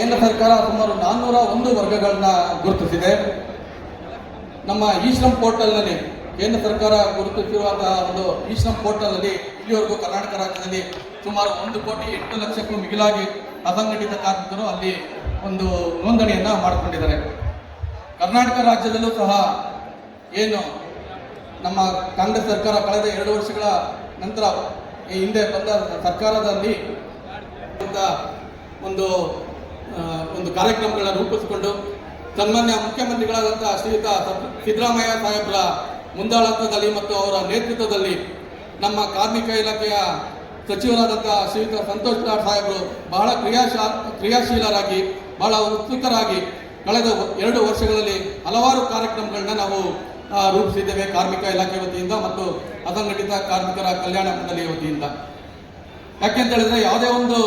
ಕೇಂದ್ರ ಸರ್ಕಾರ ಸುಮಾರು ನಾನ್ನೂರ ಒಂದು ವರ್ಗಗಳನ್ನ ಗುರುತಿಸಿದೆ. ನಮ್ಮ ಈಶ್ರಮ್ ಶ್ರಮ್ ಪೋರ್ಟಲ್ನಲ್ಲಿ ಕೇಂದ್ರ ಸರ್ಕಾರ ಗುರುತಿಸಿರುವಂತಹ ಒಂದು ಈಶ್ರಮ್ ಶ್ರಮ್ ಪೋರ್ಟಲ್ನಲ್ಲಿ ಇಲ್ಲಿವರೆಗೂ ಕರ್ನಾಟಕ ರಾಜ್ಯದಲ್ಲಿ ಸುಮಾರು ಒಂದು ಕೋಟಿ ಎಂಟು ಲಕ್ಷಕ್ಕೂ ಮಿಗಿಲಾಗಿ ಅಸಂಘಟಿತ ಕಾರ್ಮಿಕರು ಅಲ್ಲಿ ಒಂದು ನೋಂದಣಿಯನ್ನ ಮಾಡಿಕೊಂಡಿದ್ದಾರೆ. ಕರ್ನಾಟಕ ರಾಜ್ಯದಲ್ಲೂ ಸಹ ಏನು ನಮ್ಮ ಕಾಂಗ್ರೆಸ್ ಸರ್ಕಾರ ಕಳೆದ ಎರಡು ವರ್ಷಗಳ ನಂತರ ಈ ಹಿಂದೆ ಬಂದ ಸರ್ಕಾರದಲ್ಲಿ ಒಂದು ಒಂದು ಕಾರ್ಯಕ್ರಮಗಳನ್ನು ರೂಪಿಸಿಕೊಂಡು ಸನ್ಮಾನ್ಯ ಮುಖ್ಯಮಂತ್ರಿಗಳಾದಂತಹ ಶ್ರೀಯುತ ಸದ್- ಸಿದ್ದರಾಮಯ್ಯ ಸಾಹೇಬರ ಮುಂದಾಳತ್ವದಲ್ಲಿ ಮತ್ತು ಅವರ ನೇತೃತ್ವದಲ್ಲಿ ನಮ್ಮ ಕಾರ್ಮಿಕ ಇಲಾಖೆಯ ಸಚಿವರಾದಂತಹ ಶ್ರೀಯುತ ಸಂತೋಷ್ ಲಾಡ್ ಸಾಹೇಬರು ಬಹಳ ಕ್ರಿಯಾಶಾ, ಕ್ರಿಯಾಶೀಲರಾಗಿ, ಬಹಳ ಉತ್ಸುಕರಾಗಿ ಕಳೆದ ಎರಡು ವರ್ಷಗಳಲ್ಲಿ ಹಲವಾರು ಕಾರ್ಯಕ್ರಮಗಳನ್ನ ನಾವು ರೂಪಿಸಿದ್ದೇವೆ ಕಾರ್ಮಿಕ ಇಲಾಖೆ ವತಿಯಿಂದ ಮತ್ತು ಅಸಂಘಟಿತ ಕಾರ್ಮಿಕರ ಕಲ್ಯಾಣ ಮಂಡಳಿಯ ವತಿಯಿಂದ. ಯಾಕೆಂತ ಹೇಳಿದ್ರೆ ಯಾವುದೇ ಒಂದು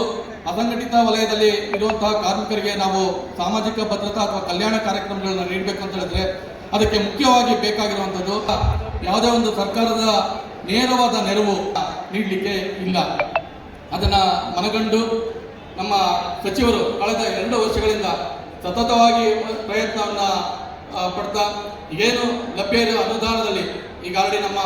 ಅಸಂಘಟಿತ ವಲಯದಲ್ಲಿ ಇರುವಂತಹ ಕಾರ್ಮಿಕರಿಗೆ ನಾವು ಸಾಮಾಜಿಕ ಭದ್ರತಾ ಅಥವಾ ಕಲ್ಯಾಣ ಕಾರ್ಯಕ್ರಮಗಳನ್ನು ನೀಡಬೇಕು ಅಂತ ಹೇಳಿದ್ರೆ ಅದಕ್ಕೆ ಮುಖ್ಯವಾಗಿ ಬೇಕಾಗಿರುವಂಥದ್ದು ಯಾವುದೇ ಒಂದು ಸರ್ಕಾರದ ನೇರವಾದ ನೆರವು ನೀಡಲಿಕ್ಕೆ ಇಲ್ಲ. ಅದನ್ನ ಮನಗಂಡು ನಮ್ಮ ಸಚಿವರು ಕಳೆದ ಎರಡು ವರ್ಷಗಳಿಂದ ಸತತವಾಗಿ ಪ್ರಯತ್ನವನ್ನ ಪಡ್ತಾ ಏನು ಲಭ್ಯ ಇರುವ ಅನುದಾನದಲ್ಲಿ ಈಗ ಆಲ್ರೆಡಿ ನಮ್ಮ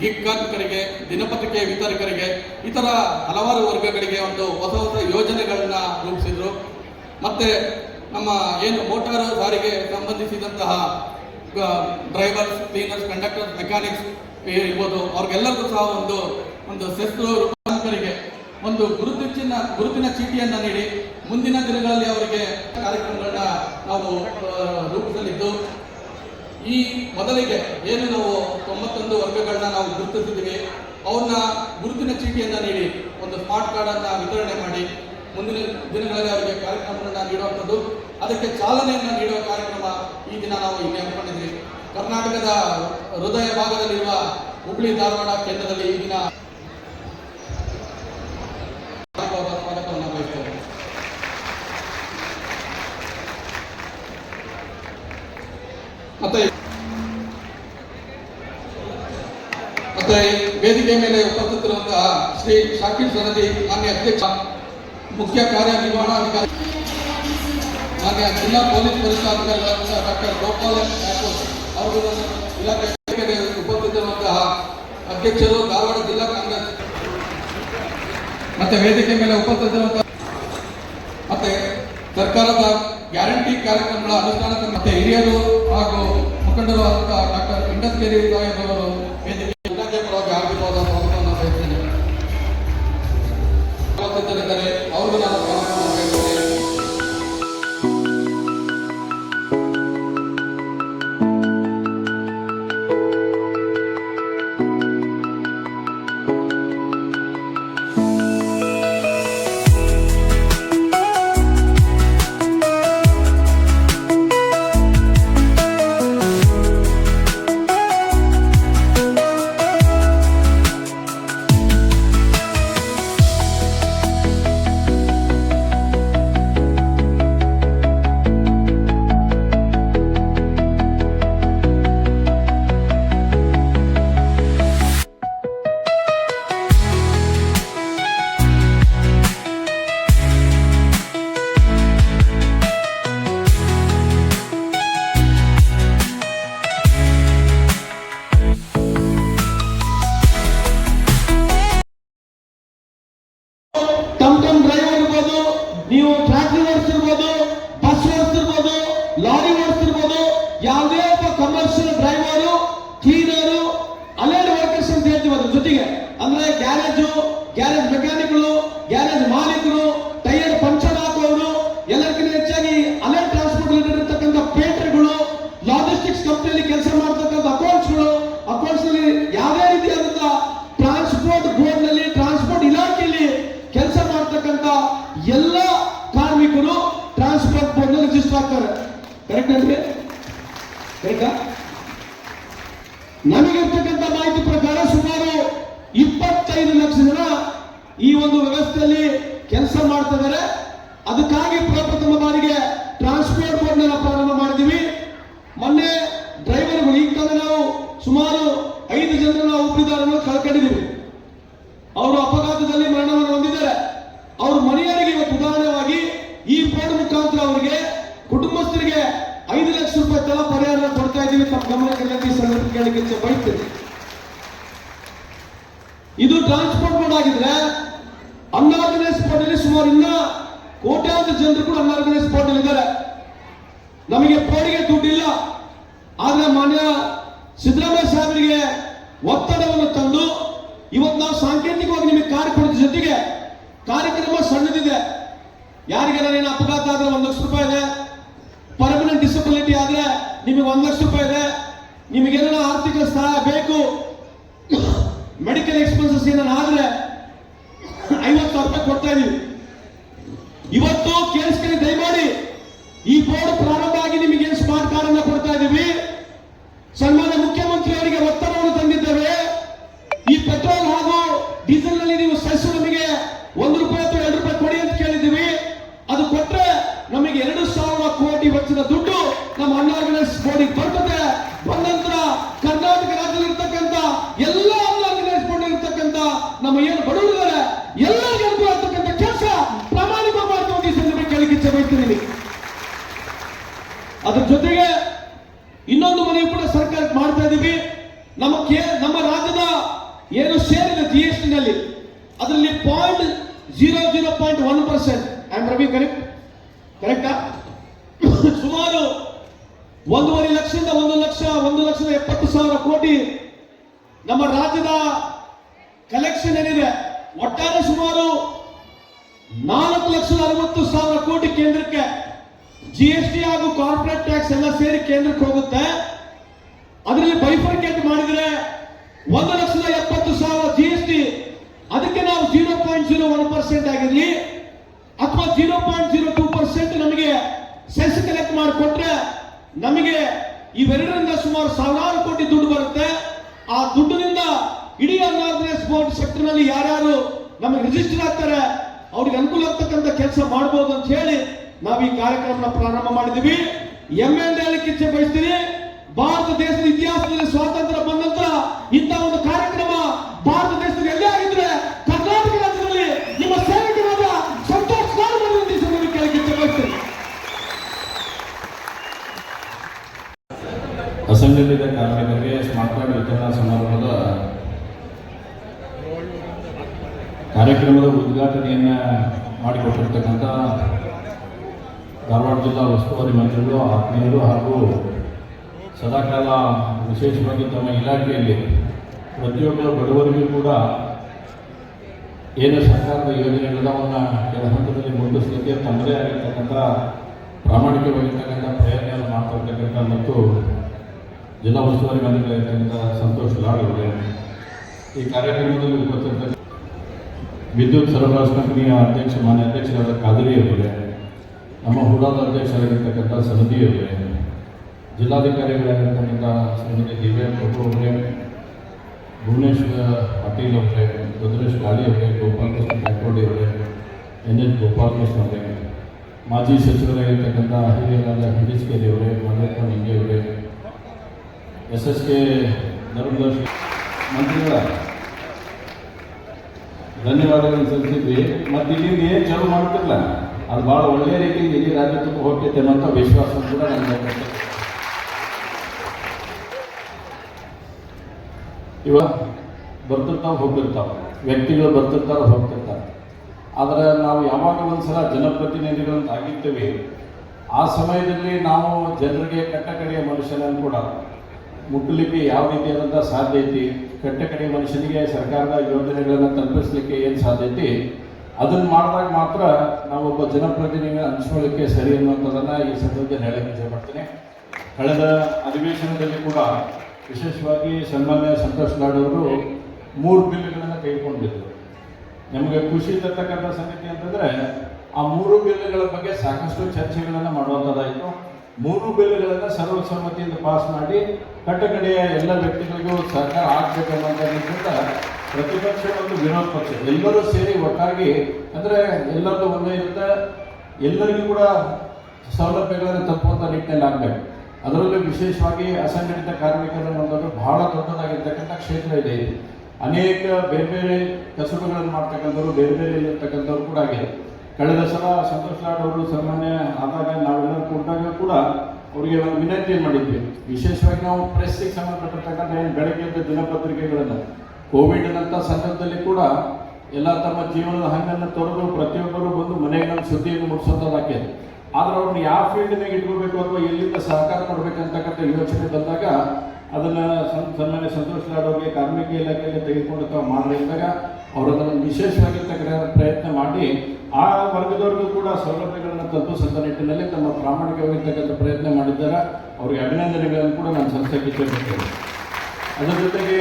ಗಿಗ್ ಕಾರ್ಮಿಕರಿಗೆ ದಿನಪತ್ರಿಕೆ ವಿತರಕರಿಗೆ, ಇತರ ಹಲವಾರು ವರ್ಗಗಳಿಗೆ ಒಂದು ಹೊಸ ಹೊಸ ಯೋಜನೆಗಳನ್ನ ರೂಪಿಸಿದ್ರು. ಮತ್ತೆ ನಮ್ಮ ಏನು ಮೋಟಾರು ಸಾರಿಗೆ ಸಂಬಂಧಿಸಿದಂತಹ ಡ್ರೈವರ್ಸ್ ಕ್ಲೀನರ್ಸ್ ಕಂಡಕ್ಟರ್ಸ್ ಮೆಕ್ಯಾನಿಕ್ಸ್ ಇರ್ಬೋದು, ಅವ್ರಿಗೆಲ್ಲರಿಗೂ ಸಹ ಒಂದು ಒಂದು ಶಸ್ತ್ರ ಕಾರ್ಮಿಕರಿಗೆ ಒಂದು ಗುರುತಿನ ಗುರುತಿನ ಚೀಟಿಯನ್ನ ನೀಡಿ, ಮುಂದಿನ ದಿನಗಳಲ್ಲಿ ಅವರಿಗೆ ಕಾರ್ಯಕ್ರಮಗಳನ್ನ ನಾವು ರೂಪಿಸಲಿದ್ದು. ಈ ಮೊದಲಿಗೆ ಏನು ನಾವು ತೊಂಬತ್ತೊಂದು ವರ್ಗಗಳನ್ನ ನಾವು ಗುರುತಿಸಿದ್ದೀವಿ, ಅವ್ರನ್ನ ಗುರುತಿನ ಚೀಟಿಯನ್ನ ನೀಡಿ, ಒಂದು ಸ್ಮಾರ್ಟ್ ಕಾರ್ಡ್ ಅನ್ನ ವಿತರಣೆ ಮಾಡಿ, ಮುಂದಿನ ದಿನಗಳಲ್ಲಿ ಅವರಿಗೆ ಕಾರ್ಯಕ್ರಮಗಳನ್ನ ನೀಡುವಂಥದ್ದು, ಅದಕ್ಕೆ ಚಾಲನೆಯನ್ನ ನೀಡುವ ಕಾರ್ಯಕ್ರಮ ಈ ದಿನ ನಾವು ಇಲ್ಲಿ ಹಮ್ಮಿಕೊಂಡಿದ್ವಿ ಕರ್ನಾಟಕದ ಹೃದಯ ಭಾಗದಲ್ಲಿರುವ ಹುಬ್ಳಿ ಧಾರವಾಡ ಕೇಂದ್ರದಲ್ಲಿ ಈ ದಿನ ಮತ್ತೆ ಮತ್ತೆ ವೇದಿಕೆ ಮೇಲೆ ಉಪಸ್ಥಿತರಿರುವಂತಹ ಶ್ರೀ ಶಾಕಿರ್ ಸನದಿ, ಮಾನ್ಯ ಅಧ್ಯಕ್ಷ, ಮುಖ್ಯ ಕಾರ್ಯನಿರ್ವಹಣಾಧಿಕಾರಿ ಮಾನ್ಯ ಜಿಲ್ಲಾ ಪೊಲೀಸ್ ವರಿಷ್ಠಾಧಿಕಾರಿಗಳಾದಂತಹ ಡಾಕ್ಟರ್ ಗೋಪಾಲ ಠಾಕೂರ್ ಅವರು ಇಲಾಖೆ ಉಪಸ್ಥಿತರಾದಂತಹ ಅಧ್ಯಕ್ಷರು ಧಾರವಾಡ ಜಿಲ್ಲಾ ಕಾಂಗ್ರೆಸ್. ಮತ್ತೆ ವೇದಿಕೆ ಮೇಲೆ ಉಪಸ್ಥಿತರಿರುವಂತಹ ಮತ್ತೆ ಸರ್ಕಾರದ ಗ್ಯಾರಂಟಿ ಕಾರ್ಯಕ್ರಮಗಳ ಅನುಷ್ಠಾನ ಹಿರಿಯರು ಹಾಗೂ ಮುಖಂಡರು ಆದಂತಹ ಡಾಕ್ಟರ್ ಇಂಡಸ್ಕೇರಿ ಸಾಹೇಬ್ ಅವರು ಟ್ರಾಕ್ಟರ್ ಓಡಿಸಿರ್ಬೋದು ಬಸ್ ಓಡಿಸಿರ್ಬೋದು, ಲಾರಿ ಓಡಿಸಿರ್ಬೋದು, ಯಾವುದೇ ಒಬ್ಬ commercial driver cleaner allied workers ಅಂತ ಹೇಳ್ತೀವಿ ಅದ್ರ ಜೊತೆಗೆ. ಅಂದ್ರೆ ಗ್ಯಾರೇಜು ಗ್ಯಾರೇಜ್ ಮೆಕ್ಯಾನಿಕ್ಗಳು ಗ್ಯಾರೇಜ್ ಮಾಲೀಕರು ಟೈರ್ ಪಂಚರ್ ಹಾಕೋರು ಎಲ್ಲರಿಗಿಂತ ಹೆಚ್ಚಾಗಿ ಅಲೆಡ್ ಟ್ರಾನ್ಸ್ಪೋರ್ಟ್ ಇರ್ತಕ್ಕಂಥ ಪೇಟರ್ಗಳು ಲಾಜಿಸ್ಟಿಕ್ಸ್ ಕಂಪ್ನಿಯಲ್ಲಿ ಕೆಲಸ ಮಾಡ್ತಕ್ಕಂಥ ಕರೆಕ್ಟ್ ಬೇಕಾ? ನನಗಿರ್ತಕ್ಕಂಥ ಮಾಹಿತಿ ಪ್ರಕಾರ ಸುಮಾರು ಇಪ್ಪತ್ತೈದು ಲಕ್ಷ ಜನ ಈ ಒಂದು ವ್ಯವಸ್ಥೆಯಲ್ಲಿ ಕೆಲಸ ಮಾಡ್ತಾ ಅದಕ್ಕಾಗಿ ಪ್ರಪ್ರಥಮ ಬಾರಿಗೆ ಟ್ರಾನ್ಸ್ಪೋರ್ಟ್ ಬೋರ್ಡ್ ಪ್ರಾರಂಭ ಮಾಡಿದೀವಿ. ಮೊನ್ನೆ ಡ್ರೈವರ್ಗಳು ಈಗ ತಾನೇ ನಾವು ಸುಮಾರು ಐದು ಜನರು ನಾವು ಒಪ್ಪಿದಾರನ್ನು ಕಳ್ಕೊಂಡಿದ್ದೀವಿ ಅವರು ಅಪಘಾತದಲ್ಲಿ ಮರಣವನ್ನು ಹೊಂದಿದ್ದಾರೆ ಅವ್ರ ಮನೆಯವರಿಗೆ ಇವತ್ತು ಉದಾಹರಣೆವಾಗಿ ಈ ಬೋರ್ಡ್ ಮುಖಾಂತರ ಅವರಿಗೆ ಕುಟುಂಬಸ್ಥರಿಗೆ ಐದು ಲಕ್ಷ ರೂಪಾಯಿ ತಲಾ ಪರಿಹಾರ ಕೊಡ್ತಾ ಇದ್ದೀವಿ ತಮ್ಮ ಗಮನಕ್ಕೆ ಈ ಕೇಳಲಿಕ್ಕೆ ಬಯಸ್ತೇನೆ ಇದು ಟ್ರಾನ್ಸ್ಪೋರ್ಟ್ ಬೋರ್ಡ್ ಆಗಿದ್ರೆ ಅನ್ಆರ್ಗನೈಸ್ ಸ್ಪೋರ್ಟ್ ಅಲ್ಲಿ ಸುಮಾರು ಇನ್ನ ಕೋಟ್ಯಾಂತರ ಜನರು ಕೂಡ ಅನ್ಆರ್ಗನೈಸ್ ಸ್ಪೋರ್ಟ್ ಅಲ್ಲಿ ಇದ್ದಾರೆ. ನಮಗೆ ಪೋಡಿಗೆ ದುಡ್ಡಿಲ್ಲ. ಆದ್ರೆ ಮಾನ್ಯ ಸಿದ್ದರಾಮಯ್ಯ ಸಾಹೇಬರಿಗೆ ಒತ್ತಡವನ್ನು ತಂದು ಇವತ್ತು ನಾವು ಸಾಂಕೇತಿಕವಾಗಿ ನಿಮಗೆ ಕಾರ್ಯಕ್ರಮದ ಜೊತೆಗೆ ಕಾರ್ಯಕ್ರಮ ಸಣ್ಣದಿದೆ. ಯಾರಿಗಾರ ಅಪಘಾತ ಆದ್ರೆ ಒಂದು ಲಕ್ಷ ರೂಪಾಯಿ ಇದೆ. ಪರ್ಮನೆಂಟ್ ಡಿಸಬಿಲಿಟಿ ಆದ್ರೆ ನಿಮಗೆ ಒಂದು ಲಕ್ಷ ರೂಪಾಯಿ ಇದೆ. ನಿಮಗೇನೋ ಆರ್ಥಿಕ ಸಹಾಯ ಬೇಕು. ಮೆಡಿಕಲ್ ಎಕ್ಸ್ಪೆನ್ಸಸ್ ಏನಾದ್ರೂ ಆದ್ರೆ ಐವತ್ತು ಸಾವಿರ ರೂಪಾಯಿ ಕೊಡ್ತಾ ಇದೀವಿ. ಇವತ್ತು ಕೇಳಿಸ್ಕೊಳ್ಳಿ, ದಯಮಾಡಿ. ಈ ಬೋರ್ಡ್ ಪ್ರಾರಂಭ ಆಗಿ ನಿಮಗೆ ಸ್ಮಾರ್ಟ್ ಕಾರ್ಡ್ ಅನ್ನ ಕೊಡ್ತಾ ಇದೀವಿ. ಸನ್ಮಾನ್ಯ ಸರ್ಕಾರಕ್ಕೆ ಮಾಡ್ತಾ ಇದೀವಿ ನಮ್ಮ ನಮ್ಮ ರಾಜ್ಯದ ಏನು ಸೇರಿದೆ ಜಿ ಎಸ್ ಟಿನಲ್ಲಿ ಅದರಲ್ಲಿ point zero zero point one percent I Ravi correct ಕರೆಕ್ಟಾ ಸುಮಾರು ಒಂದೂವರೆ ಲಕ್ಷದಿಂದ ಒಂದು ಲಕ್ಷ, ಒಂದು ಲಕ್ಷದ ಎಪ್ಪತ್ತು ಸಾವಿರ ಕೋಟಿ ನಮ್ಮ ರಾಜ್ಯದ ಕಲೆಕ್ಷನ್ ಏನಿದೆ, ಒಟ್ಟಾರೆ ಸುಮಾರು ನಾಲ್ಕು ಲಕ್ಷದ ಅರವತ್ತು ಸಾವಿರ ಕೋಟಿ ಕೇಂದ್ರಕ್ಕೆ ಜಿ ಎಸ್ ಟಿ ಹಾಗೂ ಕಾರ್ಪೊರೇಟ್ ಟ್ಯಾಕ್ಸ್ ಎಲ್ಲ ಸೇರಿ ಕೇಂದ್ರಕ್ಕೆ ಹೋಗುತ್ತೆ. ಅದರಲ್ಲಿ ಬೈಫರ್ಕೇಟ್ ಮಾಡಿದರೆ ಒಂದು ಲಕ್ಷದ ಎಪ್ಪತ್ತು ಸಾವಿರ ಜಿ ಎಸ್ ಟಿ ಅದಕ್ಕೆ ನಾವು zero point zero one percent ಆಗಿರಲಿ, ಅಥವಾ zero point zero two percent ನಮಗೆ ಸೆಸ್ ಕಲೆಕ್ಟ್ ಮಾಡಿಕೊಟ್ರೆ ನಮಗೆ ಇವೆರಡರಿಂದ ಸುಮಾರು ಸಾವಿರಾರು ಕೋಟಿ ದುಡ್ಡು ಬರುತ್ತೆ. ಆ ದುಡ್ಡಿನಿಂದ ಇಡೀ ಅನ್ಆರ್ಗನೈಸ್ ಬೋರ್ಡ್ ಸೆಕ್ಟರ್ನಲ್ಲಿ ಯಾರ್ಯಾರು ನಮಗೆ ರಿಜಿಸ್ಟರ್ ಆಗ್ತಾರೆ, ಅವ್ರಿಗೆ ಅನುಕೂಲ ಆಗ್ತಕ್ಕಂಥ ಕೆಲಸ ಮಾಡಬಹುದು ಅಂತ ಹೇಳಿ ನಾವು ಈ ಕಾರ್ಯಕ್ರಮನ ಪ್ರಾರಂಭ ಮಾಡಿದೀವಿ ಎಮ್ಮೆ ಎಲ್ ಹೇಳಲಿಕ್ಕೆ ಕಿಚ್ಚೆ ಬಯಸ್ತೀನಿ ಭಾರತ ದೇಶದ ಇತಿಹಾಸದಲ್ಲಿ ಸ್ವಾತಂತ್ರ್ಯ ಬಂದ ನಂತರ ಇಂಥ ಒಂದು ಕಾರ್ಯಕ್ರಮ ಭಾರತ ದೇಶದಲ್ಲಿ ಎಲ್ಲೇ ಆಗಿದ್ರೆ ಕರ್ನಾಟಕ ರಾಜ್ಯದಲ್ಲಿ ನಿಮ್ಮ ಸೇವಕರಾದ ಸಂತೋಷ್ ಕುಮಾರ್ ಕೆಳಗೆ ಅಸಂಘಟಿತ ಕಾರ್ಮಿಕರಿಗೆ ಸ್ಮಾರ್ಟ್ ಕಾರ್ಡ್ ವಿತರಣಾ ಸಮಾರಂಭದ ಕಾರ್ಯಕ್ರಮದ ಉದ್ಘಾಟನೆಯನ್ನ ಮಾಡಿಕೊಟ್ಟಿರ್ತಕ್ಕಂಥ ಧಾರವಾಡ ಜಿಲ್ಲಾ ಉಸ್ತುವಾರಿ ಮಂತ್ರಿಗಳು, ಆತ್ಮೀಯರು ಹಾಗೂ ಸದಾಕಾಲ ವಿಶೇಷವಾಗಿ ತಮ್ಮ ಇಲಾಖೆಯಲ್ಲಿ ಪ್ರತಿಯೊಬ್ಬ ಬಡವರಿಗೂ ಕೂಡ ಏನು ಸರ್ಕಾರದ ಯೋಜನೆಗಳೆಲ್ಲವನ್ನು ಕೆಲ ಹಂತದಲ್ಲಿ ಮುಂದಿಸಲಿಕ್ಕೆ ತಮ್ಮದೇ ಆಗಿರ್ತಕ್ಕಂಥ ಪ್ರಾಮಾಣಿಕವಾಗಿರ್ತಕ್ಕಂಥ ಪ್ರಯತ್ನ ಮಾಡ್ತಾ ಮತ್ತು ಜಿಲ್ಲಾ ಉಸ್ತುವಾರಿ ಮಂತ್ರಿಗಳಿರ್ತಕ್ಕಂಥ ಸಂತೋಷ ಲಾಡ್ ಈ ಕಾರ್ಯಕ್ರಮದಲ್ಲಿ ಉಪಸ್ಥಿತ ವಿದ್ಯುತ್ ಸರಬರಾಜು ಕಂಪನಿಯ ಅಧ್ಯಕ್ಷ, ಮಾನ್ಯ ಅಧ್ಯಕ್ಷರಾದ ಕಾದರಿ ಅವರೇ, ನಮ್ಮ ಹುಡಾದ ಅಧ್ಯಕ್ಷರಾಗಿರ್ತಕ್ಕಂಥ ಸಮಿತಿಯವರೇ ಜಿಲ್ಲಾಧಿಕಾರಿಗಳಾಗಿರ್ತಕ್ಕಂಥ ಶ್ರೀಮತಿ ದಿವ್ಯಾ ಪ್ರಭು ಅವರೇ, ಭುವನೇಶ್ವರ ಪಾಟೀಲ್ ಅವರೇ, ರುದ್ರೇಶ್ ಕಾಳಿ ಅವರೇ, ಗೋಪಾಲಕೃಷ್ಣ ಕಾಕೋಡಿ ಅವರೇ, ಎನ್ ಎಚ್ ಗೋಪಾಲಕೃಷ್ಣ ಅವರೇ, ಮಾಜಿ ಸಚಿವರಾಗಿರ್ತಕ್ಕಂಥ ಹಿರಿಯರಾದ ಹಿಡಿಸ್ಕೇರಿ ಅವರೇ, ಮಲ್ಲೇಪ್ಪ ನಿಂಗೆ ಅವರೇ, ಎಸ್ ಎಸ್ ಕೆ ಧರ್ಮದರ್ಶಿ ಮಂತ್ರಿಗಳ ಧನ್ಯವಾದಗಳನ್ನು ಸಲ್ಲಿಸಿದ್ವಿ. ಮತ್ತು ಇಲ್ಲಿಂದ ಏನು ಚಾಲು ಮಾಡ್ತಿರಲ್ಲ ಅದು ಭಾಳ ಒಳ್ಳೆಯ ರೀತಿಯಲ್ಲಿ ಇಡೀ ರಾಜ್ಯ ತುಂಬ ಹೋಗ್ತೈತೆ ಅನ್ನೋಂಥ ವಿಶ್ವಾಸ ಕೂಡ ನನಗೆ ಇವಾಗ ಬರ್ತಿರ್ತಾವೆ, ಹೋಗ್ತಿರ್ತಾವೆ. ವ್ಯಕ್ತಿಗಳು ಬರ್ತಿರ್ತಾರೆ, ಹೋಗ್ತಿರ್ತಾರೆ. ಆದರೆ ನಾವು ಯಾವಾಗ ಒಂದ್ಸಲ ಜನಪ್ರತಿನಿಧಿಗಳಂತ ಆಗಿರ್ತೀವಿ, ಆ ಸಮಯದಲ್ಲಿ ನಾವು ಜನರಿಗೆ ಕಟ್ಟಕಡೆಯ ಮನುಷ್ಯನನ್ನು ಕೂಡ ಮುಟ್ಟಲಿಕ್ಕೆ ಯಾವ ರೀತಿಯಾದಂಥ ಸಾಧ್ಯ ಐತಿ? ಕಟ್ಟಕಡೆಯ ಮನುಷ್ಯನಿಗೆ ಸರ್ಕಾರದ ಯೋಜನೆಗಳನ್ನು ತಲುಪಿಸ್ಲಿಕ್ಕೆ ಏನು ಸಾಧ್ಯ ಐತಿ? ಅದನ್ನು ಮಾಡಿದಾಗ ಮಾತ್ರ ನಾವೊಬ್ಬ ಜನಪ್ರತಿನಿಧಿ ಹಂಚ್ಕೊಳ್ಳಿಕ್ಕೆ ಸರಿ ಅನ್ನುವಂಥದ್ದನ್ನು ಈ ಸಂದರ್ಭದಲ್ಲಿ ಹೇಳಕ್ಕೆ ಇಷ್ಟಪಡ್ತೀನಿ ಕಳೆದ ಅಧಿವೇಶನದಲ್ಲಿ ಕೂಡ ವಿಶೇಷವಾಗಿ ಸನ್ಮಾನ್ಯ ಸಂತೋಷ್ ಲಾಡ್ ಮೂರು ಬಿಲ್ಗಳನ್ನು ಕೈಗೊಂಡಿದ್ರು ನಮಗೆ ಖುಷಿ ತರ್ತಕ್ಕಂಥ ಸಂಗತಿ ಅಂತಂದ್ರೆ, ಆ ಮೂರು ಬಿಲ್ಗಳ ಬಗ್ಗೆ ಸಾಕಷ್ಟು ಚರ್ಚೆಗಳನ್ನು ಮಾಡುವಂಥದ್ದಾಯಿತು. ಮೂರು ಬಿಲ್ಗಳನ್ನು ಸರ್ವಸಮ್ಮತಿಯಿಂದ ಪಾಸ್ ಮಾಡಿ ಕಟ್ಟಕಡೆಯ ಎಲ್ಲ ವ್ಯಕ್ತಿಗಳಿಗೂ ಸರ್ಕಾರ ಆಗ್ಬೇಕು ಅನ್ನೋದಕ್ಕಿಂತ ಪ್ರತಿಪಕ್ಷ ಮತ್ತು ವಿರೋಧ ಪಕ್ಷ ಎಲ್ಲರೂ ಸೇರಿ ಒಟ್ಟಾಗಿ, ಅಂದರೆ ಎಲ್ಲರದ್ದು ಒಂದೇ ಇರುತ್ತೆ. ಎಲ್ಲರಿಗೂ ಕೂಡ ಸೌಲಭ್ಯಗಳನ್ನು ತಪ್ಪುವಂಥ ನಿಟ್ಟಿನಲ್ಲಿ ಆಗಬೇಕು. ಅದರಲ್ಲೂ ವಿಶೇಷವಾಗಿ ಅಸಂಘಟಿತ ಕಾರ್ಮಿಕರ ಅನ್ನೋದು ಬಹಳ ದೊಡ್ಡದಾಗಿರ್ತಕ್ಕಂಥ ಕ್ಷೇತ್ರ ಇದೆ. ಅನೇಕ ಬೇರೆ ಬೇರೆ ಕಸುಬುಗಳನ್ನು ಮಾಡ್ತಕ್ಕಂಥವ್ರು, ಬೇರೆ ಬೇರೆ ಇರ್ತಕ್ಕಂಥವ್ರು ಕೂಡ ಆಗಿದೆ ಕಳೆದ ಸಲ ಸಂತೋಷ್ ಲಾಡ್ ಅವರು ಸಾಮಾನ್ಯ ಆದಾಗ ನಾವೆಲ್ಲರೂ ಕೊಟ್ಟಾಗ ಕೂಡ ಅವರಿಗೆ ಒಂದು ವಿನಂತಿ ಮಾಡಿದ್ವಿ. ವಿಶೇಷವಾಗಿ ನಾವು ಪ್ರೆಸ್ಸಿಗೆ ಸಂಬಂಧಪಟ್ಟಿರ್ತಕ್ಕಂಥ ಏನು ಬೆಳಗ್ಗೆ ದಿನಪತ್ರಿಕೆಗಳನ್ನು. ಕೋವಿಡ್ನಂಥ ಸಂದರ್ಭದಲ್ಲಿ ಕೂಡ ಎಲ್ಲ ತಮ್ಮ ಜೀವನದ ಹಂಗನ್ನು ತೊರೆದು ಪ್ರತಿಯೊಬ್ಬರು ಬಂದು ಮನೆಗಳನ್ನು ಸುದ್ದಿಯನ್ನು ಮುಟ್ಟಿಸೋದಾಕೆ ಆದ್ರೆ ಅವ್ರನ್ನ ಯಾವ ಫೀಲ್ಡ್ನಾಗ ಇಟ್ಕೋಬೇಕು ಅಥವಾ ಎಲ್ಲಿಂದ ಸಹಕಾರ ಕೊಡಬೇಕಂತಕ್ಕಂಥ ಯೋಚನೆ ಬಂದಾಗ ಅದನ್ನು ಸನ್ಮಾನ್ಯ ಸಂತೋಷ್ ಲಾಡ್ ಅವರಿಗೆ ಕಾರ್ಮಿಕ ಇಲಾಖೆಯಲ್ಲಿ ತೆಗೆದುಕೊಂಡು ಮಾಡಿದಾಗ ಅವರು ಅದನ್ನು ವಿಶೇಷವಾಗಿರ್ತಕ್ಕಂಥ ಪ್ರಯತ್ನ ಮಾಡಿ ಆ ವರ್ಗದವರಿಗೂ ಕೂಡ ಸೌಲಭ್ಯಗಳನ್ನು ತಲುಪಿಸಂತ ನಿಟ್ಟಿನಲ್ಲಿ ತಮ್ಮ ಪ್ರಾಮಾಣಿಕವಾಗಿರ್ತಕ್ಕಂಥ ಪ್ರಯತ್ನ ಮಾಡಿದ್ದಾರೆ. ಅವರಿಗೆ ಅಭಿನಂದನೆಗಳನ್ನು ಕೂಡ ನಾನು ಸಂಸ್ಥೆಗೆ ಅದರ ಜೊತೆಗೆ